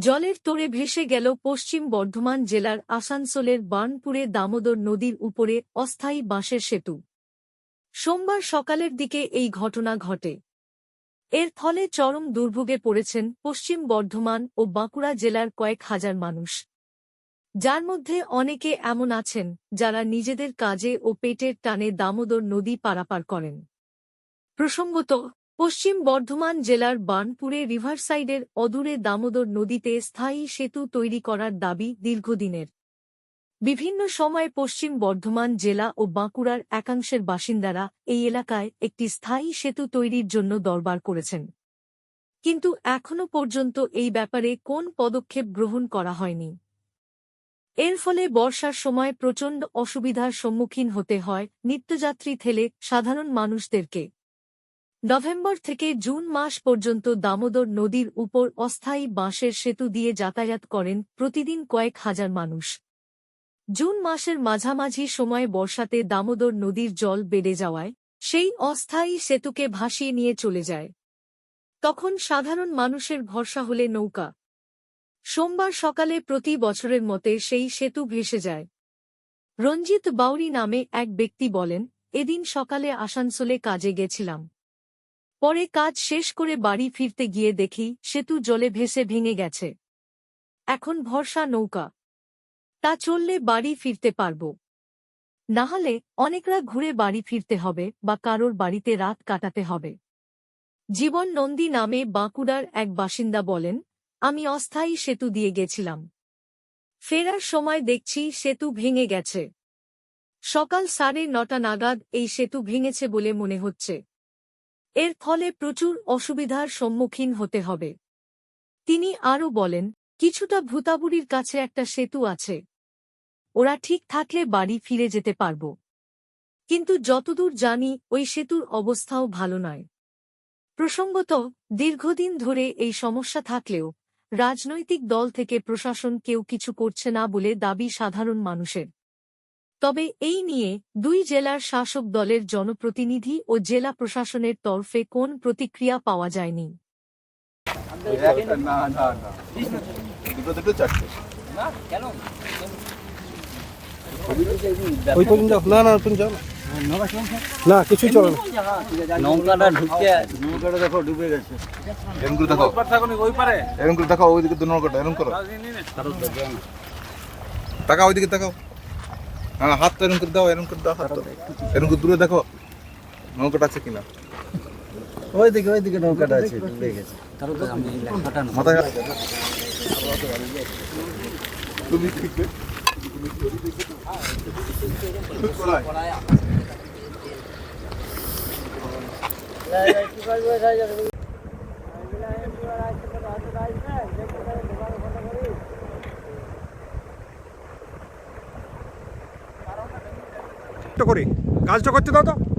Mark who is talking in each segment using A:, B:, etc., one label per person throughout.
A: জলের তোড়ে ভেসে গেল পশ্চিম বর্ধমান জেলার আসানসোলের বার্নপুরে দামোদর নদীর উপরে অস্থায়ী বাঁশের সেতু। সোমবার সকালের দিকে এই ঘটনা ঘটে। এর ফলে চরম দুর্ভোগে পড়েছেন পশ্চিম বর্ধমান ও বাঁকুড়া জেলার কয়েক হাজার মানুষ। যার মধ্যে অনেকে এমন আছেন যারা নিজেদের কাজে ও পেটের টানে দামোদর নদী পারাপার করেন। প্রসঙ্গত পশ্চিম বর্ধমান জেলার বার্নপুরে রিভারসাইডের অদূরে দামোদর নদীতে স্থায়ী সেতু তৈরি করার দাবি দীর্ঘদিনের। বিভিন্ন সময়ে পশ্চিম বর্ধমান জেলা ও বাঁকুড়ার একাংশের বাসিন্দারা এই এলাকায় একটি স্থায়ী সেতু তৈরির জন্য দরবার করেছেন। কিন্তু এখনও পর্যন্ত এই ব্যাপারে কোন পদক্ষেপ গ্রহণ করা হয়নি। এর ফলে বর্ষার সময় প্রচণ্ড অসুবিধার সম্মুখীন হতে হয়, নিত্যযাত্রী থেলে সাধারণ মানুষদেরকে। নভেম্বর থেকে জুন মাস পর্যন্ত দামোদর নদীর উপর অস্থায়ী বাঁশের সেতু দিয়ে যাতায়াত করেন প্রতিদিন কয়েক হাজার মানুষ। জুন মাসের মাঝামাঝি সময়ে বর্ষাতে দামোদর নদীর জল বেড়ে যাওয়ায় সেই অস্থায়ী সেতুকে ভাসিয়ে নিয়ে চলে যায়। তখন সাধারণ মানুষের ভরসা হলে নৌকা। সোমবার সকালে প্রতি বছরের মতে সেই সেতু ভেসে যায়। রঞ্জিত বাউরি নামে এক ব্যক্তি বলেন, এদিন সকালে আসানসোলে কাজে গেছিলাম। পরে কাজ শেষ করে বাড়ি ফিরতে গিয়ে দেখি সেতু জলে ভেসে ভেঙে গেছে। এখন ভরসা নৌকা। তা চললে বাড়ি ফিরতে পারব। নাহলে অনেকরা ঘুরে বাড়ি ফিরতে হবে বা কারোর বাড়িতে রাত কাটাতে হবে। জীবন নন্দী নামে বাঁকুড়ার এক বাসিন্দা বলেন, আমি অস্থায়ী সেতু দিয়ে গেছিলাম। ফেরার সময় দেখছি সেতু ভেঙে গেছে। সকাল সাড়ে নটা নাগাদ এই সেতু ভেঙেছে বলে মনে হচ্ছে। এর ফলে প্রচুর অসুবিধার সম্মুখীন হতে হবে। তিনি আরও বলেন, কিছুটা ভূতাবুড়ির কাছে একটা সেতু আছে। ওরা ঠিক থাকলে বাড়ি ফিরে যেতে পারব। কিন্তু যতদূর জানি, ওই সেতুর অবস্থাও ভালো নয়। প্রসঙ্গত, দীর্ঘদিন ধরে এই সমস্যা থাকলেও, রাজনৈতিক দল থেকে প্রশাসন কেউ কিছু করছে না বলে দাবি সাধারণ মানুষের। তবে এই নিয়ে দুই জেলার শাসক দলের জনপ্রতিনিধি ও জেলা প্রশাসনের তরফে কোন প্রতিক্রিয়া পাওয়া যায়নি?
B: না
C: চলে না।
D: নৌকাটা ঢুকে
B: নৌকাটা দেখো ডুবে গেছে। এরকম করে দেখো। এরকম করে দেখো ওইদিকে নৌকাটা এরকম করো। তাকাও ওইদিকে তাকাও হ্যাঁ হাত তো এরকম করে দাও এরকম করে দাও হাত তো। এরকম করে দূরে দেখো নৌকাটা আছে কিনা।
D: ওইদিকে ওইদিকে নৌকাটা আছে ডুবে গেছে। আমি লেখাটা
B: মাথায় হাত। তুমি ঠিক
C: তো করি? কাজটা করতে দাও তো।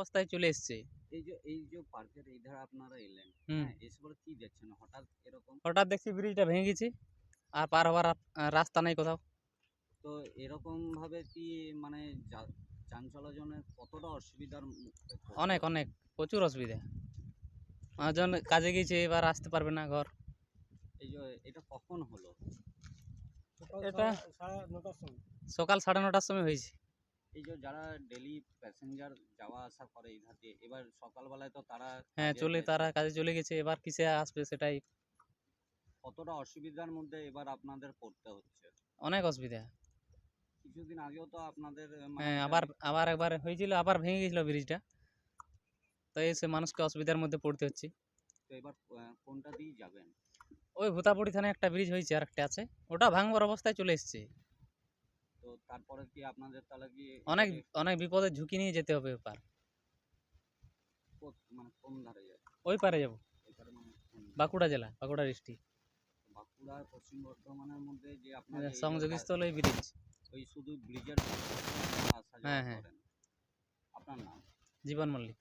E: অবস্থায় চলে এসছে।
D: এই যে এই যে পার্কের এই ধারে আপনারা এলেন হ্যাঁ কি দেখছেন? হঠাৎ এরকম?
E: হঠাৎ দেখছি ব্রিজটা ভেঙে গেছে আর পার হওয়ার রাস্তা নাই কোথাও।
D: তো এরকম ভাবে কি মানে যান চলাচলের কতটা অসুবিধার
E: অনেক অনেক প্রচুর অসুবিধা। মানুষজন কাজে গিয়েছে এবার আসতে পারবে না ঘর।
D: এই যে এটা কখন হলো?
E: এটা সকাল সাড়ে নটার সময় হয়েছে।
D: এই যে যারা ডেলি প্যাসেঞ্জার যাওয়া আসা করে এই ধার দিয়ে এবার সকালবেলায় তো তারা
E: হ্যাঁ চলে তারা কাজে চলে গেছে এবার কিসে আসবে সেটাই।
D: কতটা অসুবিধার মধ্যে এবার আপনাদের পড়তে হচ্ছে?
E: অনেক অসুবিধা।
D: কিছুদিন আগেও তো আপনাদের মানে
E: হ্যাঁ আবার আবার একবার হয়েছিল আবার ভেঙে গেছিল ব্রিজটা তো এসে মানুষকে অসুবিধার মধ্যে পড়তে হচ্ছে।
D: তো এবার কোনটা দিয়ে যাবেন?
E: ওই ভূতাপুরি থানায় একটা ব্রিজ হয়েছে আর একটা আছে। ওটা ভাঙবার অবস্থায় চলে এসছে।
D: তো তারপরে কি আপনাদের তাহলে কি
E: অনেক অনেক বিপদের ঝুঁকি নিয়ে যেতে হবে পার
D: কো- মানে কোন ধারে যায়
E: ওই পারে যাব।
D: মানে?
E: বাঁকুড়া জেলা বাঁকুড়া ডিস্ট্রিক্ট
D: বাঁকুড়া আর পশ্চিম বর্ধমানের মধ্যে যে আপনার যে
E: সংযোগস্থল ওই ব্রিজ
D: ওই শুধু ব্রিজের
E: হ্যাঁ, হ্যাঁ।
D: আপনার নাম?
E: জীবন মল্লিক।